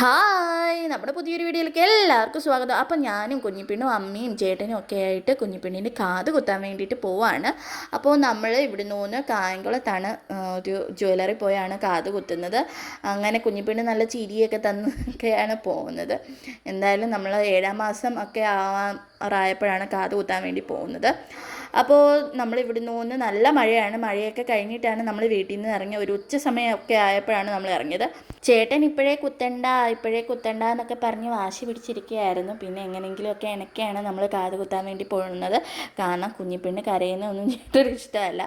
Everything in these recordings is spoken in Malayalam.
ഹായ് നമ്മുടെ പുതിയൊരു വീഡിയോയിലേക്ക് എല്ലാവർക്കും സ്വാഗതം. അപ്പം ഞാനും കുഞ്ഞിപ്പിണ്ണും അമ്മയും ചേട്ടനും ഒക്കെ ആയിട്ട് കുഞ്ഞിപ്പിണ്ണിന്റെ കാത് കുത്താൻ വേണ്ടിയിട്ട് പോവാണ്. അപ്പോൾ നമ്മൾ ഇവിടെ നിന്ന് കായംകുളത്താണ് ഒരു ജ്വല്ലറി പോയാണ് കാത് കുത്തുന്നത്. അങ്ങനെ കുഞ്ഞിപ്പിണ്ണി നല്ല ചിരിയൊക്കെ തന്നൊക്കെയാണ് പോകുന്നത്. എന്തായാലും നമ്മൾ ഏഴാം മാസം ഒക്കെ ആവാറായപ്പോഴാണ് കാത് കുത്താൻ വേണ്ടി പോകുന്നത്. അപ്പോൾ നമ്മൾ ഇവിടെ പോകുന്ന നല്ല മഴയാണ്. മഴയൊക്കെ കഴിഞ്ഞിട്ടാണ് നമ്മൾ വീട്ടിൽ നിന്ന് ഇറങ്ങിയ ഒരു ഉച്ച സമയമൊക്കെ ആയപ്പോഴാണ് നമ്മൾ ഇറങ്ങിയത്. ചേട്ടൻ ഇപ്പോഴേ കുത്തണ്ട ഇപ്പോഴേ കുത്തണ്ട എന്നൊക്കെ പറഞ്ഞ് വാശി പിടിച്ചിരിക്കുകയായിരുന്നു. പിന്നെ എങ്ങനെയെങ്കിലുമൊക്കെ എനിക്കാണ് നമ്മൾ കാത് കുത്താൻ വേണ്ടി പോകുന്നത്. കാരണം കുഞ്ഞിപ്പെണ്ണ് കരയുന്നൊന്നും ചേട്ടന് ഇഷ്ടമല്ല.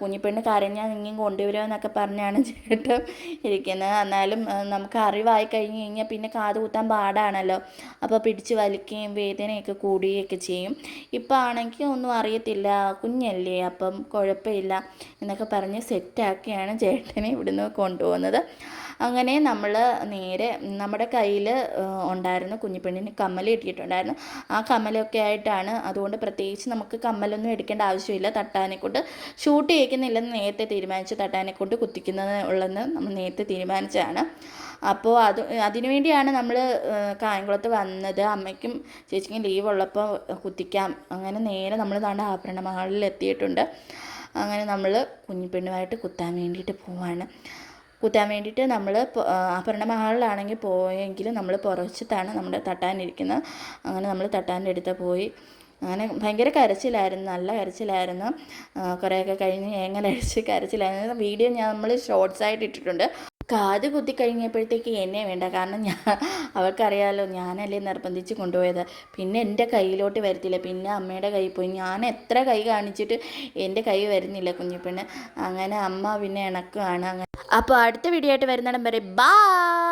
കുഞ്ഞിപ്പെണ്ണ് കരഞ്ഞാൽ നിങ്ങൾ കൊണ്ടുവരുമോ എന്നൊക്കെ പറഞ്ഞാണ് ചേട്ടൻ ഇരിക്കുന്നത്. എന്നാലും നമുക്ക് അറിവായി കഴിഞ്ഞ് കഴിഞ്ഞാൽ പിന്നെ കാത് കുത്താൻ പാടാണല്ലോ. അപ്പോൾ പിടിച്ച് വലിക്കുകയും വേദനയൊക്കെ കൂടുകയൊക്കെ ചെയ്യും. ഇപ്പോൾ ആണെങ്കിൽ ഒന്നും അറിയത്തില്ല കുഞ്ഞല്ലേ അപ്പം കുഴപ്പമില്ല എന്നൊക്കെ പറഞ്ഞ് സെറ്റാക്കിയാണ് ചേട്ടനെ ഇവിടുന്ന് കൊണ്ടുപോകുന്നത്. അങ്ങനെ നമ്മൾ നേരെ നമ്മുടെ കയ്യിൽ ഉണ്ടായിരുന്ന കുഞ്ഞിപ്പെണ്ണിന് കമ്മൽ കിട്ടിയിട്ടുണ്ടായിരുന്നു. ആ കമ്മലൊക്കെ ആയിട്ടാണ് അതുകൊണ്ട് പ്രത്യേകിച്ച് നമുക്ക് കമ്മലൊന്നും എടുക്കേണ്ട ആവശ്യമില്ല. തട്ടാനെ കൊണ്ട് ഷൂട്ട് ചെയ്യിക്കുന്നില്ലെന്ന് നേരത്തെ തീരുമാനിച്ചു. തട്ടാനെ കൊണ്ട് കുത്തിക്കുന്നത് ഉള്ളെന്ന് നമ്മൾ നേരത്തെ തീരുമാനിച്ചതാണ്. അപ്പോൾ അത് അതിനുവേണ്ടിയാണ് നമ്മൾ കായംകുളത്ത് വന്നത്. അമ്മയ്ക്കും ചേച്ചിക്കും ലീവ് ഉള്ളപ്പോൾ കുത്തിക്കാം. അങ്ങനെ നേരെ നമ്മൾ താണ്ട ആഭരണ മഹളിൽ എത്തിയിട്ടുണ്ട്. അങ്ങനെ നമ്മൾ കുഞ്ഞിപ്പെണ്ണുമായിട്ട് കുത്താൻ വേണ്ടിയിട്ട് പോവാണ്. കുത്താൻ വേണ്ടിയിട്ട് നമ്മൾ ആഭരണ മഹളിലാണെങ്കിൽ പോയെങ്കിൽ നമ്മൾ പുറച്ചിട്ടാണ് നമ്മുടെ തട്ടാനിരിക്കുന്നത്. അങ്ങനെ നമ്മൾ തട്ടാന്റെ അടുത്ത് പോയി. അങ്ങനെ ഭയങ്കര കരച്ചിലായിരുന്നു നല്ല കരച്ചിലായിരുന്നു. കുറേയൊക്കെ കഴിഞ്ഞ് ഏങ്ങലടിച്ച് കരച്ചിലായിരുന്നു. വീഡിയോ ഞാൻ നമ്മൾ ഷോർട്സ് ആയിട്ട് ഇട്ടിട്ടുണ്ട്. കാത് കുത്തി കഴിഞ്ഞപ്പോഴത്തേക്ക് എന്നെ വേണ്ട. കാരണം ഞാൻ അവൾക്കറിയാലോ ഞാനല്ലേ നിർബന്ധിച്ച് കൊണ്ടുപോയത്. പിന്നെ എന്റെ കയ്യിലോട്ട് വരത്തില്ല. പിന്നെ അമ്മയുടെ കൈ പോയി. ഞാൻ എത്ര കൈ കാണിച്ചിട്ട് എന്റെ കൈ വരുന്നില്ല കുഞ്ഞിപ്പെണ്ണ്. അങ്ങനെ അമ്മ പിന്നെ ഇണക്കുവാണ് അങ്ങനെ അപ്പോൾ അടുത്ത വീഡിയോ ആയിട്ട് വരുന്നിടം വരെ ബായ്